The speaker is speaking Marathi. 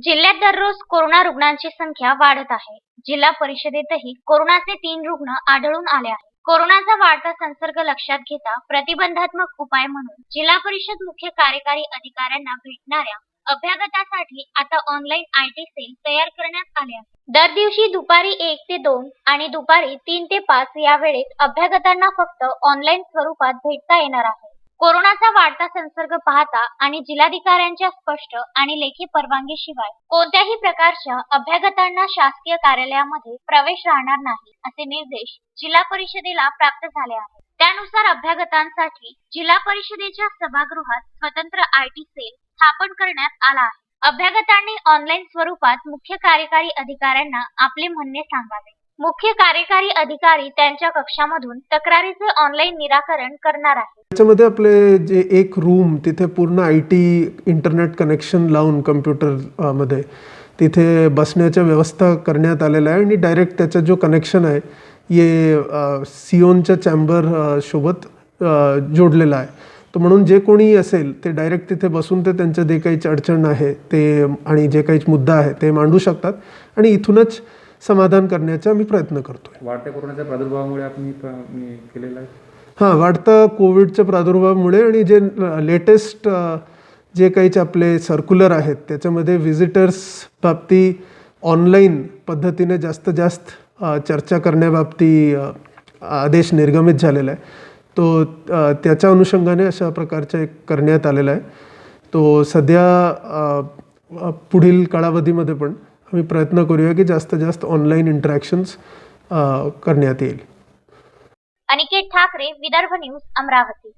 जिल्ह्यात दररोज कोरोना रुग्णांची संख्या वाढत आहे. जिल्हा परिषदेतही कोरोनाचे तीन रुग्ण आढळून आले आहेत. कोरोनाचा वाढता संसर्ग लक्षात घेता प्रतिबंधात्मक उपाय म्हणून जिल्हा परिषद मुख्य कार्यकारी अधिकाऱ्यांना भेटणाऱ्या अभ्यागतासाठी आता ऑनलाईन आयटी सेल तयार करण्यात आले आहे दर दिवशी दुपारी एक ते दोन आणि दुपारी तीन ते पाच या वेळेत अभ्यागतांना फक्त ऑनलाईन स्वरूपात भेटता येणार आहे. कोरोनाचा वाढता संसर्ग पाहता आणि जिल्हाधिकाऱ्यांच्या स्पष्ट आणि लेखी परवानगीशिवाय कोणत्याही प्रकारच्या अभ्यागतांना शासकीय कार्यालयामध्ये प्रवेश राहणार नाही असे निर्देश जिल्हा परिषदेला प्राप्त झाले आहेत. त्यानुसार अभ्यागतांसाठी जिल्हा परिषदेच्या सभागृहात स्वतंत्र आयटी सेल स्थापन करण्यात आला आहे. अभ्यागतांनी ऑनलाईन स्वरूपात मुख्य कार्यकारी अधिकाऱ्यांना आपले म्हणणे सांगावे. मुख्य कार्यकारी अधिकारी त्यांच्या कक्षामधून तक्रारीचे ऑनलाईन निराकरण करणार आहे त्याच्यामध्ये आपले जे एक रूम तिथे पूर्ण आय टी इंटरनेट कनेक्शन लावून कम्प्युटरमध्ये. तिथे बसण्याच्या व्यवस्था करण्यात आलेल्या आहे आणि डायरेक्ट त्याचा जो कनेक्शन आहे ये सिओनच्या चॅम्बर सोबत जोडलेला आहे. तर म्हणून जे कोणी असेल ते डायरेक्ट तिथे बसून ते त्यांचं जे काही अडचण आहे ते आणि जे काही मुद्दा आहे ते मांडू शकतात. आणि इथूनच समाधान करण्याचा मी प्रयत्न करतोय. वाढत्या कोरोनाच्या प्रादुर्भावामुळे आपण हे केलेलं आहे? हां वाढतं कोविडच्या प्रादुर्भावामुळे आणि जे लेटेस्ट जे काहीच आपले सर्क्युलर आहेत त्याच्यामध्ये व्हिजिटर्स बाबती ऑनलाईन पद्धतीने जास्त जास्त चर्चा करण्याबाबती आदेश निर्गमित झालेला आहे. तो त्याच्या अनुषंगाने अशा प्रकारचा एक करण्यात आलेला आहे. तो सध्या पुढील कालावधीमध्ये पण आम्ही प्रयत्न करूया की जास्तीत जास्त ऑनलाईन इंटरॅक्शन्स करण्यात येईल. अनिकेत ठाकरे विदर्भ न्यूज अमरावती.